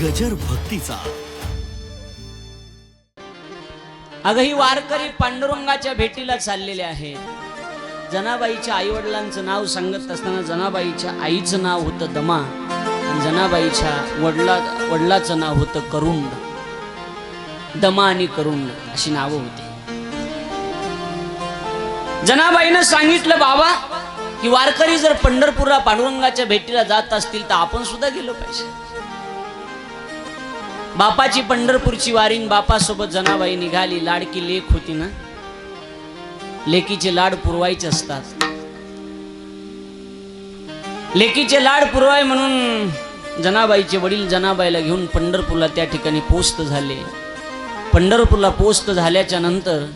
गजर भक्तीचा. अगं ही वारकरी पांडुरंगाच्या भेटीला चाललेले आहेत. जनाबाईच्या आई वडिलांचं नाव सांगत असताना जनाबाईच्या आईचं नाव होतं दमा आणि जनाबाईच्या वडला वडिलाचं नाव होतं करुंड. दमा आणि करुंड अशी नावं होती. जनाबाईनं सांगितलं बाबा की वारकरी जर पंढरपूरला पांडुरंगाच्या भेटीला जात असतील तर आपण सुद्धा गेलो पाहिजे. बापाची पंढरपूरची वारीन बापासोबत जनाबाई निघाली. लाडकी लेख होती ना? लेकीचे लाड पुरवायचे असतात. लेकीचे लाड पुरवाय म्हणून जनाबाईचे वडील जनाबाईला घेऊन पंढरपूरला त्या ठिकाणी पोस्त झाले. पंढरपूरला पोस्त झाल्याच्यानंतर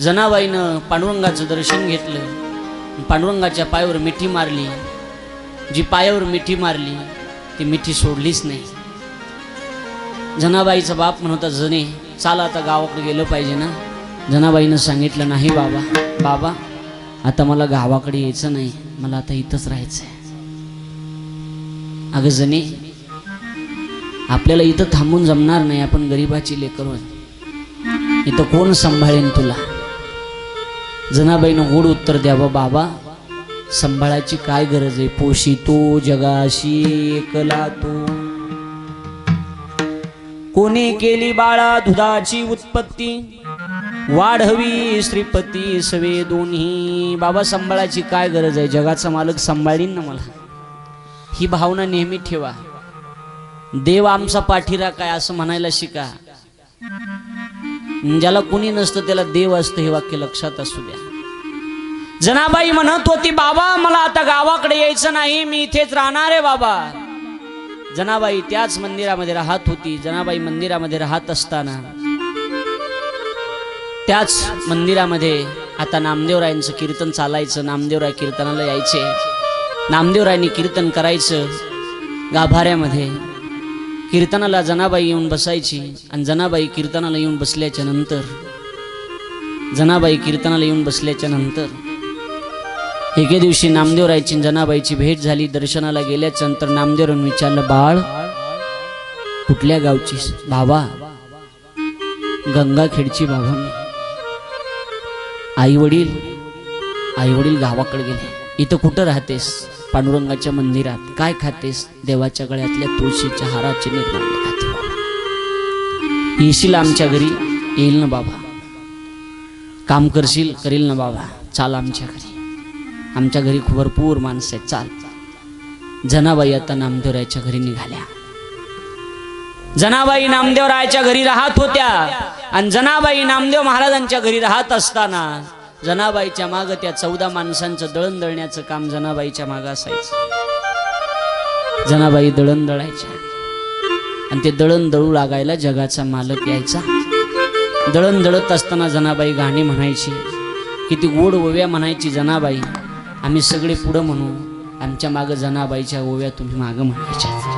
जनाबाईनं पांडुरंगाचं दर्शन घेतलं. पांडुरंगाच्या पायावर मिठी मारली. जी पायावर मिठी मारली ती मिठी सोडलीच नाही. जनाबाईचा बाप म्हणत होता जने चाल आता गावाकडे गेलं पाहिजे ना. जनाबाईनं सांगितलं नाही बाबा बाबा आता मला गावाकडे यायचं नाही मला आता इथंच राहायचं आहे अगं जने आपल्याला इथं थांबून जमणार नाही आपण गरीबाची लेकर इथं कोण सांभाळेन तुला? जनाबाईनं गोड उत्तर द्यावं बाबा सांभाळायची काय गरज आहे? पोशी तो जगाशी एकला तू कोणी केली बाळा दुधाची उत्पत्ती? वाढवी श्रीपती सवे दोन्ही. बाबा सांभाळायची काय गरज आहे? जगाचा मालक सांभाळीन ना मला. ही भावना नेहमी ठेवा. देव आमचा पाठीरा काय असं म्हणायला शिका. ज्याला कुणी नसतं त्याला देव असतं हे वाक्य लक्षात असू द्या. जनाबाई म्हणत होती बाबा मला आता गावाकडे यायचं नाही. मी इथेच राहणार आहे बाबा. जनाबाई त्याच मंदिरामध्ये राहत होती जनाबाई मंदिरामध्ये राहत असताना. त्याच मंदिरामध्ये आता नामदेवरायांचं कीर्तन चालायचं नामदेवराय कीर्तनाला यायचे. नामदेवरायांनी कीर्तन करायचं गाभाऱ्यामध्ये. कीर्तनाला जनाबाई येऊन बसायची आणि जनाबाई कीर्तनाला येऊन बसल्याच्या नंतर जनाबाई कीर्तनाला येऊन बसल्याच्या नंतर एके दिवशी नामदेवरायची जनाबाईची भेट झाली. दर्शनाला गेल्याच नंतर नामदेवरांनी विचारलं बाळ कुठल्या गावची बाबा गंगाखेडची बाबा मी. आई वडील आई वडील गावाकडे गेले. इथं कुठं राहतेस? पांडुरंगाच्या मंदिरात. काय खातेस? देवाच्या गळ्यातल्या तुळशीच्या हाराचे निर्माण खाते. येशील आमच्या घरी? येईल ना बाबा. काम करशील? करील ना बाबा. चाल आमच्या घरी. आमच्या घरी भरपूर माणसं आहेत. चाल. जनाबाई आता नामदेवरायच्या घरी निघाल्या. जनाबाई नामदेवरायच्या घरी राहत होत्या. आणि जनाबाई नामदेव महाराजांच्या घरी राहत असताना जनाबाईच्या माग त्या चौदा माणसांचं दळण दळण्याचं काम जनाबाईच्या माग असायचं. जनाबाई दळण दळायच्या. आणि ते दळण दळू लागायला जगाचा मालक यायचा. दळण दळत असताना जनाबाई गाणी म्हणायची. किती गोड ओव्या म्हणायची जनाबाई. आम्ही सगळे पुढं म्हणू आमच्या मागं जनाबाईच्या ओव्या तुम्ही मागं म्हणायच्या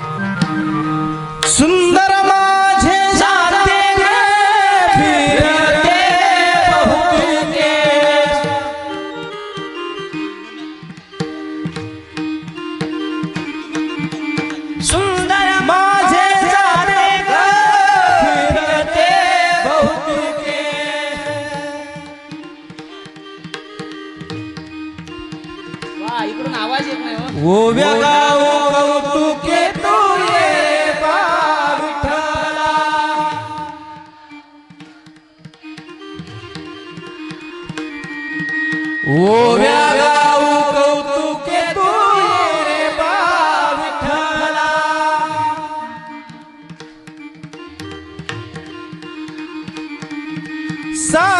सासू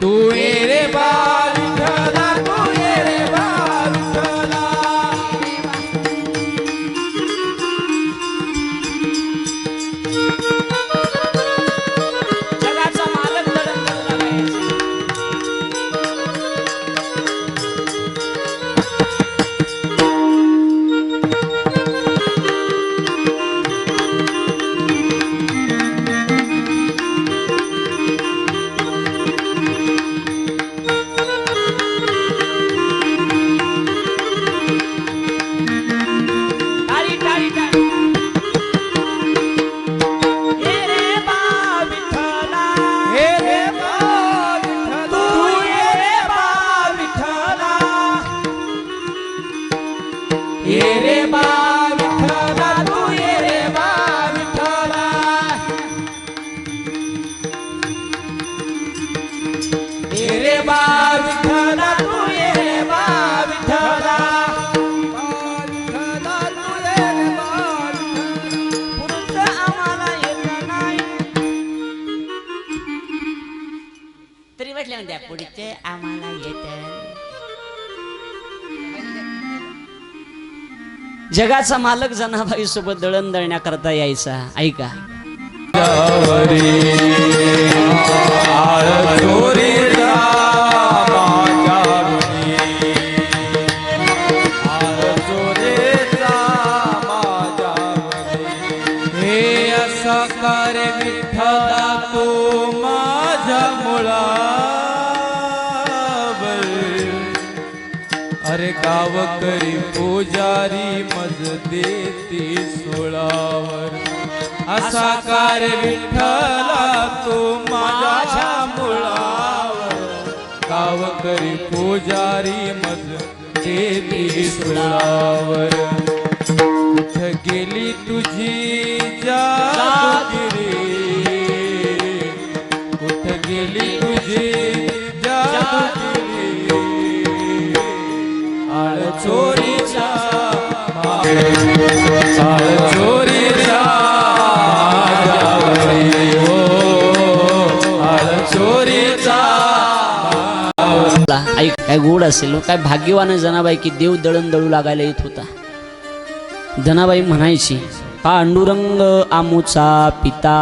तू जगाचा मालक जनाबाई सोबत दळण दळण्याकरता यायचा. ऐका. पुजारी मज देती सोळावर. असा कार विठ्ठला तू माझ्या मुळावर. गाव करी पुजारी मज देती सोळावर. कुठ गेली तुझी जादूगिरी? कुठ गेली तुझी ऐक काय गोड असेल हो. काय भाग्यवान आहे जनाबाई की देव दळण दळू लागायला येत होता. जनाबाई म्हणायची पांडुरंग आमुचा पिता.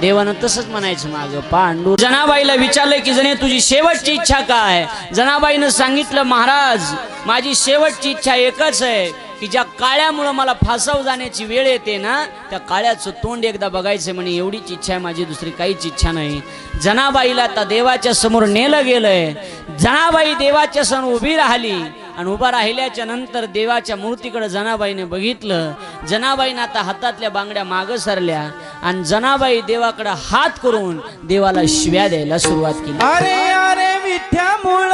देवानं तसंच म्हणायचं माग पांडू जनाबाईला विचारलं की जणे तुझी शेवटची इच्छा काय जनाबाईनं सांगितलं महाराज माझी शेवटची इच्छा एकच आहे की ज्या काळ्यामुळं मला फासाव जाण्याची वेळ येते ना त्या काळ्याचं तोंड एकदा बघायचं म्हणे एवढीच इच्छा आहे माझी दुसरी काहीच इच्छा नाही. जनाबाईला आता देवाच्या समोर नेलं गेलंय. जनाबाई देवाच्या समोर उभी राहिली आणि उभा राहिल्याच्या नंतर देवाच्या मूर्तीकडे जनाबाईने बघितलं. जनाबाईनं आता हातातल्या बांगड्या मागं सरल्या आणि जनाबाई देवाकडे हात करून देवाला शिव्या द्यायला सुरुवात केली. अरे अरे विठ्या मुळ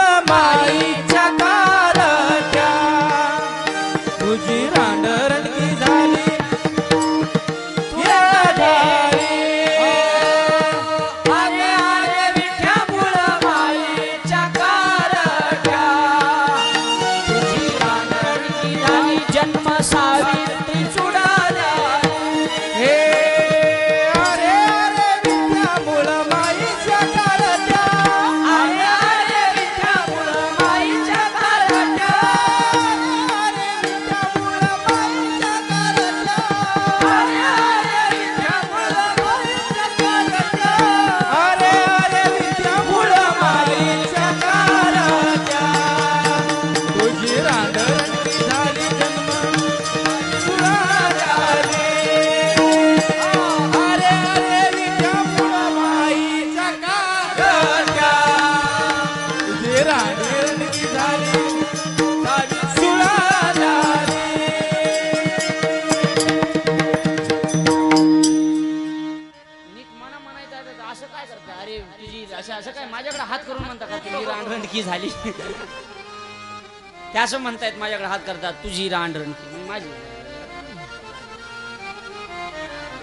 असं म्हणतायत माझ्याकडे हात करतात तुझी रानरणकी माझी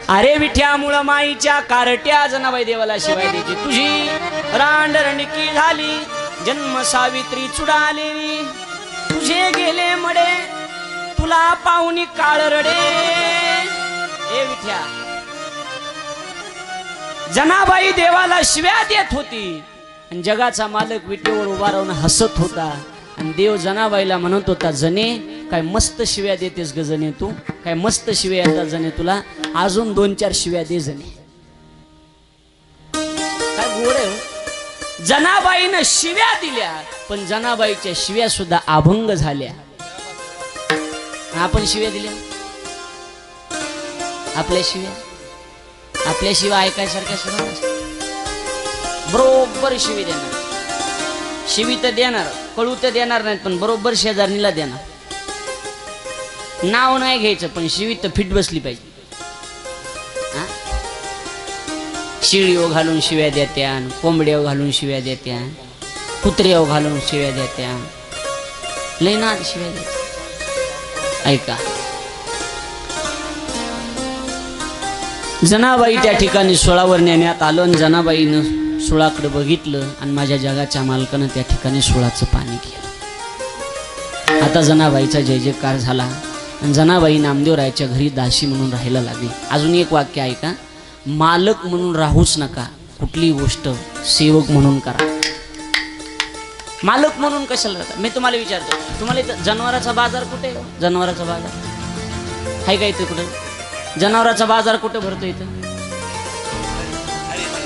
अरे विठ्यामुळं माईच्या कारट्या जनाबाई देवाला शिवाय द्यायची तुझी रांडरणकी झाली जन्म सावित्री चुडालेली. तुझे गेले मडे तुला पाहुणी काळ रडे. ए विठ्या जनाबाई देवाला शिव्या देत होती आणि जगाचा मालक विटेवर उभा राहून हसत होता. आणि देव जनाबाईला म्हणत होता जने काय मस्त शिव्या देतेस ग जने तू. काय मस्त शिव्या येतात जने तुला. अजून दोन चार शिव्या दे जने. काय गोड आहे हो. जनाबाईनं शिव्या दिल्या पण जनाबाईच्या शिव्या सुद्धा अभंग झाल्या. आपण शिव्या दिल्या? आपल्या शिव्या? आपल्या शिवाय ऐकायसारख्या सुद्धा बरोबर शिवी देणार. शिवी तर देणार कळू तर देणार नाहीत पण बरोबर शेजारणीला देणार. नाव नाही घ्यायचं पण शिवी तर फिट बसली पाहिजे. शिळीओ शिळीव घालून शिव्या देत्या कोंबड्याव घालून शिव्या देत्या कुत्र्याव घालून शिव्या देत्या. लय ना शिव्या देत्या. ऐका. जनाबाई त्या ठिकाणी सोळावर नेण्यात आलं आणि जनाबाईनं सुळाकडे बघितलं आणि माझ्या जगाच्या मालकानं त्या ठिकाणी सुळाचं पाणी केलं. आता जनाबाईचा जय जयकार झाला. आणि जनाबाई नामदेवरायच्या घरी दासी म्हणून राहायला लागली. अजून एक वाक्य ऐका. मालक म्हणून राहूच नका. कुठली गोष्ट सेवक म्हणून करा. मालक म्हणून कशाला राहता? मी तुम्हाला विचारतो. तुम्हाला इथं जनावराचा बाजार कुठे आहे? जनावराचा बाजार? आहे का इथे कुठं? जनावराचा बाजार कुठे भरतो इथं?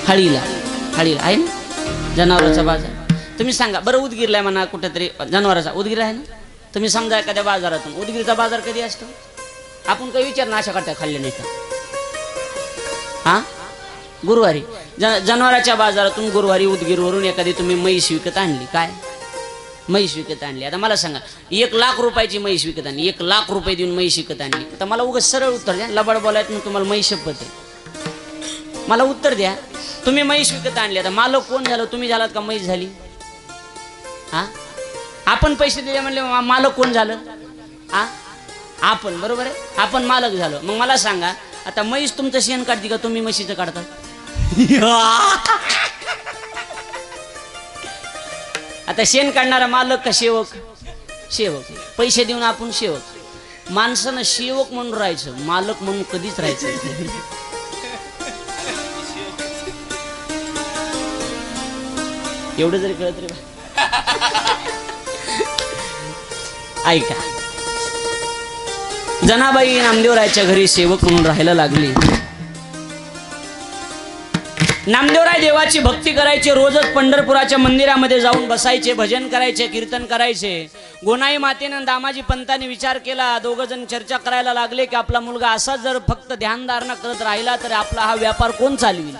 हळीला. हळीला आहे ना? जनावराचा बाजार. तुम्ही सांगा बरं उदगीरला आहे म्हणा कुठेतरी जनावराचा. उदगीर आहे ना? तुम्ही समजा एखाद्या बाजारातून उदगीरचा बाजार कधी असतो? आपण काही विचार ना अशा करता खाल्ले नाही का हा? गुरुवारी. ज जनावराच्या बाजारातून गुरुवारी उदगीरवरून एखादी तुम्ही म्हैस विकत आणली. काय? म्हैस विकत आणली. आता मला सांगा एक लाख रुपयाची म्हैस विकत आणली. एक लाख रुपये देऊन म्हैस विकत आणली. आता मला उगाच सरळ उत्तर द्या. लबाड बोलायचं मग तुम्हाला म्हैस शपथ आहे मला उत्तर द्या. तुम्ही म्हैस विकत आणले आता. मालक कोण झालं? तुम्ही झालात का म्हैस झाली? हा? आपण पैसे दिले म्हणले मालक कोण झालं? हा? आपण बरोबर आहे? आपण मालक झालो. मग मला सांगा आता म्हैस तुमचं शेण काढते का तुम्ही म्हशीचं काढता आता शेण काढणारा मालक का सेवक सेवक पैसे देऊन आपण सेवक माणसानं सेवक म्हणून राहायचं. मालक म्हणून कधीच राहायचं एवढं जरी कळत रे ऐका. जनाबाई नामदेवरायच्या घरी सेवक म्हणून राहायला लागली. नामदेवराय देवाची भक्ती करायचे रोजच पंढरपुराच्या मंदिरामध्ये जाऊन बसायचे भजन करायचे कीर्तन करायचे. गोनाई मातेनं दामाजी पंतांनी विचार केला दोघं जण चर्चा करायला लागले की आपला मुलगा असा जर फक्त ध्यानधारणा करत राहिला तर आपला हा व्यापार कोण चालवी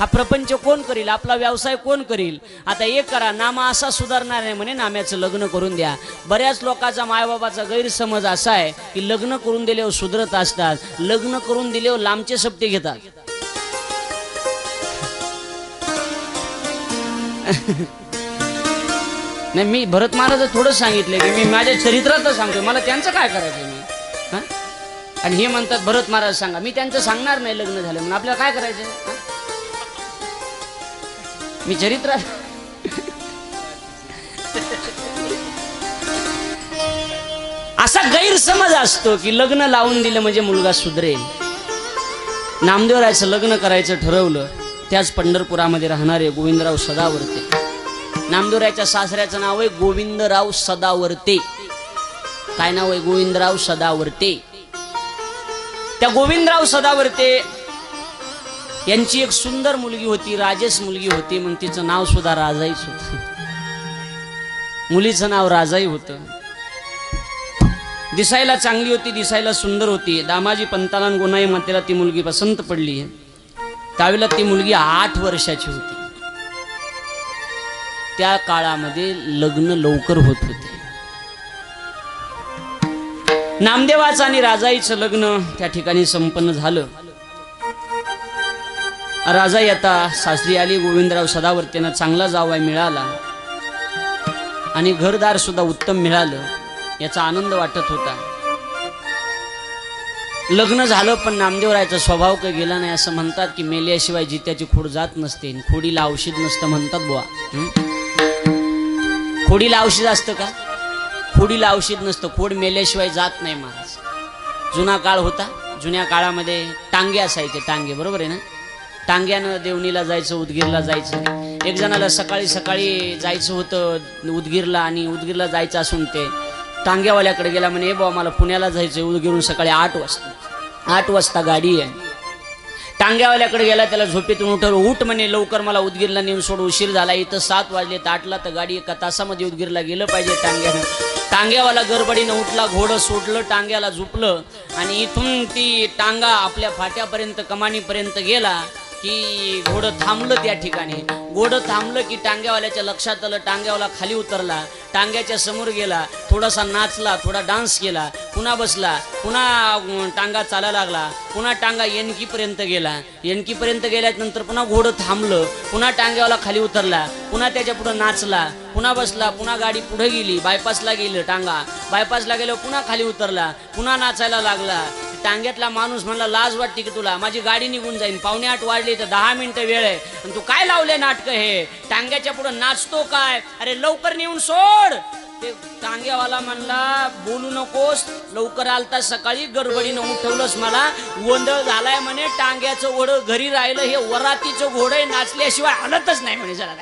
हा प्रपंच कोण करील? आपला व्यवसाय कोण करील? आता एक करा नामा असा सुधारणार नाही म्हणे नाम्याचं लग्न करून द्या. बऱ्याच लोकांचा मायबाबाचा गैरसमज असा आहे की लग्न करून दिल्यावर सुधरत असतात लग्न करून दिल्यावर लांबचे सप्ते घेतात. नाही मी भरत महाराज थोडं सांगितलं की मी माझ्या चरित्रातच सांगतो मला त्यांचं काय करायचं मी? आणि हे म्हणतात भरत महाराज सांगा. मी त्यांचं सांगणार नाही लग्न झालं म्हणून आपल्याला काय करायचं मी चरित्र असा गैरसमज असतो की लग्न लावून दिलं म्हणजे मुलगा सुधरेल. नामदेवरायचं लग्न करायचं ठरवलं त्याच पंढरपुरामध्ये राहणारे गोविंदराव सदावर्ते. नामदेवरायच्या सासऱ्याचं नाव आहे गोविंदराव सदावर्ते. काय नाव आहे? गोविंदराव सदावर्ते. त्या गोविंदराव सदावर्ते यांची एक सुंदर मुलगी होती राजेश मुलगी होती मग तिचं नाव सुद्धा राजाईच होत. मुलीचं नाव राजाई होतं. दिसायला चांगली होती दिसायला सुंदर होती. दामाजी पंताला गुन्हा मातेला ती मुलगी पसंत पडली. त्यावेळेला ती मुलगी आठ वर्षाची होती. त्या काळामध्ये लग्न लवकर होत होते. नामदेवाचं आणि राजाईचं लग्न त्या ठिकाणी संपन्न झालं. राजा येता सासरी आली गोविंदराव सदावर्तेनं चांगला जावा मिळाला. आणि घरदार सुद्धा उत्तम मिळालं याचा आनंद वाटत होता. लग्न झालं पण नामदेवरायचा स्वभाव काही गेला नाही असं म्हणतात की मेल्याशिवाय जित्याची खोड जात नसते. आणि खोडीला औषध नसतं म्हणतात बुवा. खोडीला औषध असतं का? खोडीला औषध नसतं. खोड मेल्याशिवाय जात नाही महाराज जुना काळ होता जुन्या काळामध्ये टांगे असायचे टांगे. बरोबर आहे ना? टांग्यानं देवणीला जायचं उदगीरला जायचं. एक जणाला सकाळी सकाळी जायचं होतं उदगीरला आणि उदगीरला जायचं असून ते टांग्यावाल्याकडे गेला म्हणे बाबा बुवा मला पुण्याला जायचं उदगीरून सकाळी आठ वाजता. आठ वाजता गाडी आहे. टांग्यावाल्याकडे गेला त्याला झोपेतून उठवलं. उठ म्हणे लवकर मला उदगीरला नेऊन सोड उशीर झाला. इथं सात वाजले तर आठला तर गाडी एका तासामध्ये उदगीरला गेलं पाहिजे टांग्यानं. टांग्यावाला गडबडीनं उठला घोडं सोडलं टांग्याला झुपलं आणि इथून ती टांगा आपल्या फाट्यापर्यंत कमानीपर्यंत गेला. की घोडं थांबलं त्या ठिकाणी. घोडं थांबलं की टांग्यावाल्याच्या लक्षात आलं टांग्यावाला खाली उतरला टांग्याच्या समोर गेला थोडासा नाचला थोडा डान्स केला पुन्हा बसला पुन्हा टांगा चालायला लागला पुन्हा टांगा येनकीपर्यंत गेला. येनकीपर्यंत गेल्यानंतर पुन्हा घोडं थांबलं पुन्हा टांग्यावाला खाली उतरला पुन्हा त्याच्या पुढं नाचला पुन्हा बसला पुन्हा गाडी पुढे गेली बायपासला गेलं टांगा. बायपासला गेलं पुन्हा खाली उतरला पुन्हा नाचायला लागला टांग्यातला माणूस म्हणला लाज वाटते की तुला? माझी गाडी निघून जाईन. पावणे आठ वाजली तर दहा मिनिटं वेळ आहे. आणि तू काय लावले नाटक हे? टांग्याच्या पुढे नाचतो काय? अरे लवकर नेऊन सोड. ते टांग्यावाला म्हणला बोलू नकोस. लवकर आलता सकाळी गडबडीनं उठवलंस मला. गोंधळ झालाय म्हणे. टांग्याचं ओढ घरी राहिलं हे वरातीचं घोडं नाचल्याशिवाय हलतच नाही म्हणे जरा.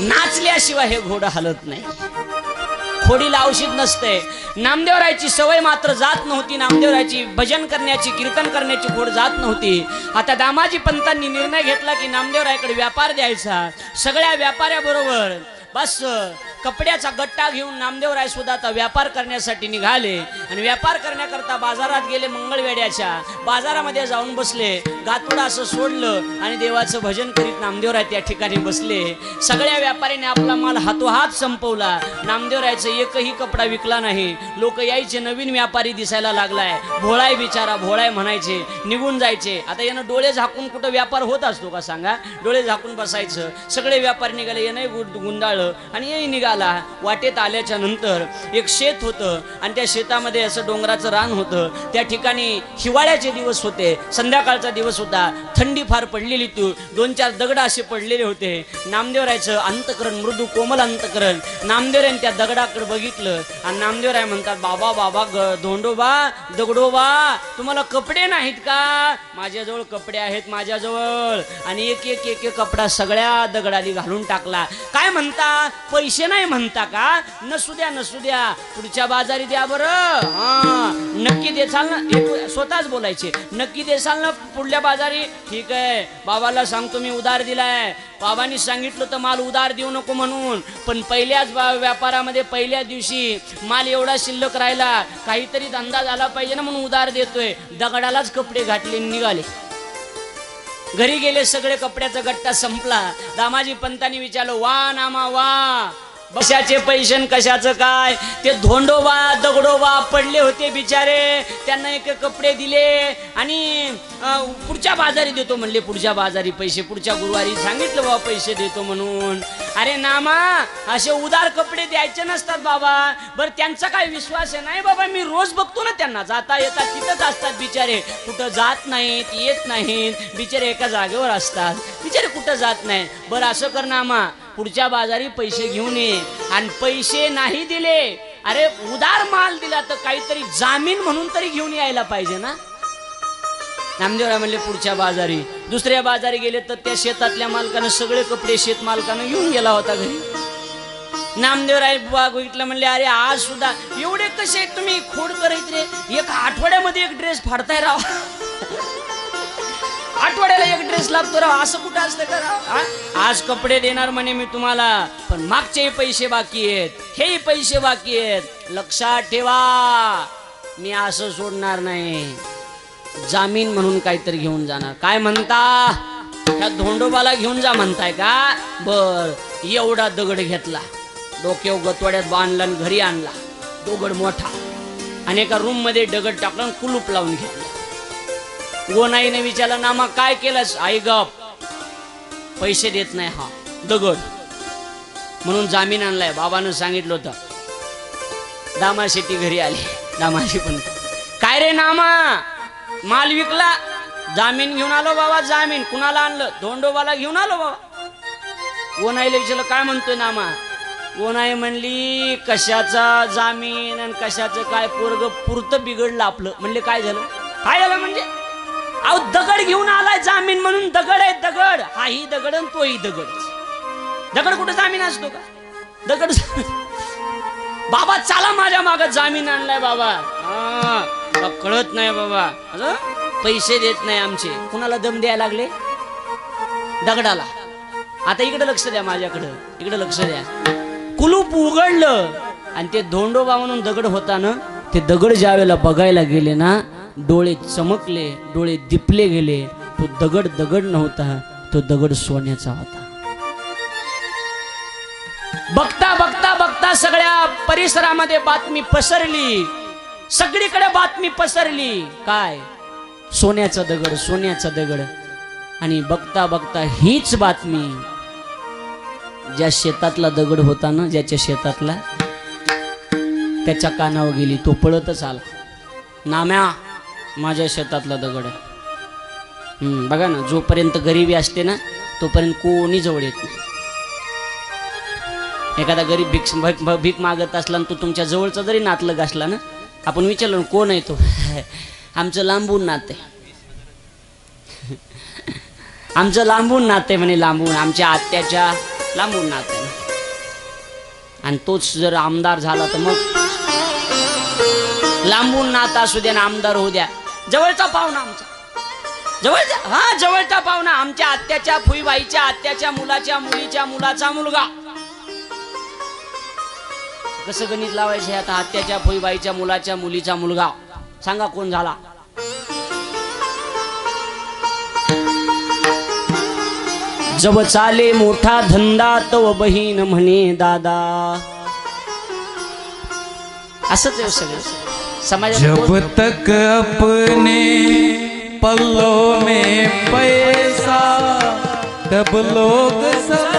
नाचल्याशिवाय हे घोडं हलत नाही. फोडीला औषध नसते. नामदेवरायची सवय मात्र जात नव्हती. नामदेवरायची भजन करण्याची कीर्तन करण्याची फोड जात नव्हती. आता दामाजी पंतांनी निर्णय घेतला की नामदेवरायकडे व्यापार द्यायचा. सगळ्या व्यापाऱ्याबरोबर बस कपड्याचा गट्टा घेऊन नामदेवराय सुद्धा आता व्यापार करण्यासाठी निघाले. आणि व्यापार करण्याकरता बाजारात गेले मंगळवेड्याच्या बाजारामध्ये जाऊन बसले गातोडा असं सोडलं आणि देवाचं भजन करीत नामदेवराय त्या ठिकाणी बसले. सगळ्या व्यापाऱ्याने आपला माल हातोहात संपवला. नामदेवरायचा एकही कपडा विकला नाही. लोक यायचे नवीन व्यापारी दिसायला लागलाय. भोळाय बिचारा भोळाय म्हणायचे निघून जायचे. आता यानं डोळे झाकून कुठं व्यापार होत असतो का सांगा? डोळे झाकून बसायचं. सगळे व्यापारी निघाले यानं गुंडाळलं आणि येई निघाला. वाटेत आल्याच्यानंतर एक शेत होतं आणि त्या शेतामध्ये असं डोंगराचं रान होतं. त्या ठिकाणी हिवाळ्याचे दिवस होते संध्याकाळचा दिवस होता. थंडी फार पडलेली तू. दोन चार दगड असे पडलेले होते. नामदेवरायचं अंतकरण मृदू कोमल अंतकरण. नामदेवरायन त्या दगडाकडे बघितलं. आणि नामदेवराय म्हणतात बाबा बाबा ग धोंडोबा दगडोबा तुम्हाला कपडे नाहीत का? माझ्याजवळ कपडे आहेत माझ्याजवळ. आणि एक एक एक एक कपडा सगळ्या दगडाली घालून टाकला. काय म्हणता? पैसे नाही म्हणता का? नसू द्या नसू द्या. पुढच्या बाजारी द्या बरं. हा नक्की देसाल ना. स्वतःच बोलायचे. नक्की देसाल ना पुढल्या बाजारी. ठीक आहे. बाबाला सांगतो मी उधार दिलाय. बाबांनी सांगितलं तर माल उधार देऊ नको म्हणून. पण पहिल्याच व्यापारामध्ये पहिल्या दिवशी माल एवढा शिल्लक राहिला. काहीतरी धंदा झाला पाहिजे ना म्हणून उधार देतोय. दगडालाच कपडे घातले निघाले. घरी गेले सगळे कपड्याचा गट्टा संपला. दामाजी पंतांनी विचारलं वा नामा वा. कशाचे पैसे कशाचं काय? ते धोंडोबा दगडोबा पडले होते बिचारे. त्यांना एक कपडे दिले आणि पुढच्या बाजारी देतो म्हणले पुढच्या बाजारी पैसे पुढच्या गुरुवारी सांगितलं बाबा पैसे देतो म्हणून. अरे नामा असे उदार कपडे द्यायचे नसतात बाबा. बरं त्यांचा काय विश्वास आहे? नाही बाबा मी रोज बघतो ना त्यांना. जाता येता तिथंच असतात बिचारे. कुठं जात नाहीत येत नाहीत. बिचारे एका जागेवर असतात. बिचारे कुठं जात नाही बरं असं कर नामा. पुढच्या बाजारी पैसे घेऊन ये. आणि पैसे नाही दिले अरे उदार माल दिला तर काहीतरी जामीन म्हणून तरी घेऊन यायला पाहिजे ना? नामदेवराय म्हणले पुढच्या बाजारी. दुसऱ्या बाजारी गेले तर त्या शेतातल्या मालकानं सगळे कपडे शेत मालकानं घेऊन गेला होता घरी. नामदेवराय बघितलं म्हणले अरे आज सुद्धा एवढे कसे तुम्ही खोड करायचे रे? एक आठवड्यामध्ये एक ड्रेस फाडताय राव. आठवड्याला एक ड्रेस लागतो राव. असं कुठं असतं का राव? आज कपडे देणार म्हणे मी तुम्हाला पण मागचेही पैसे बाकी आहेत. हेही पैसे बाकी आहेत. लक्षात ठेवा. मी असं सोडणार नाही. जामीन म्हणून काहीतरी घेऊन जाणार. काय म्हणता? त्या धोंडोबाला घेऊन जा म्हणताय का? बर एवढा दगड घेतला. डोक्यावर गतवाड्यात बांधला आणि घरी आणला. दगड मोठा. आणि एका रूममध्ये दगड टाकला कुलूप लावून घेतला. गोनाईने विचारलं नामा काय केलंस? आई गप. पैसे देत नाही हा. दगड. म्हणून जामीन आणलाय. बाबानं सांगितलं होतं. दामा शेती घरी आली. दामाशी पण. काय रे नामा? माल विकला? जामीन घेऊन आलो बाबा जामीन. कुणाला आणलं? धोंडोबाला घेऊन आलो बाबा. ओनाईला विचारलं काय म्हणतोय नामा? ओनाई म्हणली कशाचा जामीन आणि कशाचं काय? पोरग पुरतं बिघडलं आपलं. म्हणले काय झालं? काय झालं म्हणजे? अहो दगड घेऊन आलाय जामीन म्हणून. दगड आहे दगड. हाही दगड आणि तोही दगड. दगड कुठे जामीन असतो का? दगड बाबा चला माझ्या माग जामीन आणलाय बाबा. हा, कळत नाही बाबा. पैसे देत नाही आमचे. कुणाला दम द्यायला लागले? दगडाला. आता इकडे लक्ष द्या माझ्याकडं. इकडे लक्ष द्या. कुलूप उघडलं आणि ते धोंडोबा म्हणून दगड होता ना ते दगड ज्या वेळेला बघायला गेले ना डोळे चमकले डोळे दिपले गेले. तो दगड दगड नव्हता तो दगड सोन्याचा होता. बघता बघता बघता सगळ्या परिसरामध्ये बातमी पसरली. सगळीकडे बातमी पसरली. काय? सोन्याचा दगड सोन्याचा दगड. आणि बघता बघता हीच बातमी. ज्या शेतातला दगड होता ना ज्याच्या शेतातला त्याच्या कानावर गेली तो पळतच आला. नाम्या माझ्या शेतातला दगड आहे. बघा ना जोपर्यंत गरिबी असते ना तोपर्यंत कोणी जवळ येत नाही. एखादा गरीब भीक भीक- मागत असला तो तुमच्या जवळचा जरी नातलग असला ना आपण विचारलं ना, कोण आहे तो? आमचं लांबून नाते. आमचं लांबून नाते म्हणे लांबून. आमच्या आत्याच्या लांबून नाते. आणि तोच जर आमदार झाला तर मग? लांबून नाता असू द्या ना आमदार होऊ द्या. जवळचा पाहुणा आमचा. जवळचा हा जवळचा पाहुणा आमच्या आत्याच्या फुईबाईच्या आत्याच्या मुलाच्या मुलीच्या मुलाचा मुलगा. कसं गणित लावायचं आता? आत्याच्या फुईबाईच्या मुलाच्या मुलीचा मुलगा. सांगा कोण झाला? जब चाले मोठा धंदा तव बहीण म्हणे दादा. असंच आहे सगळं. जब कोण- तक अपने पल्लों में पैसा तब लोग सलाम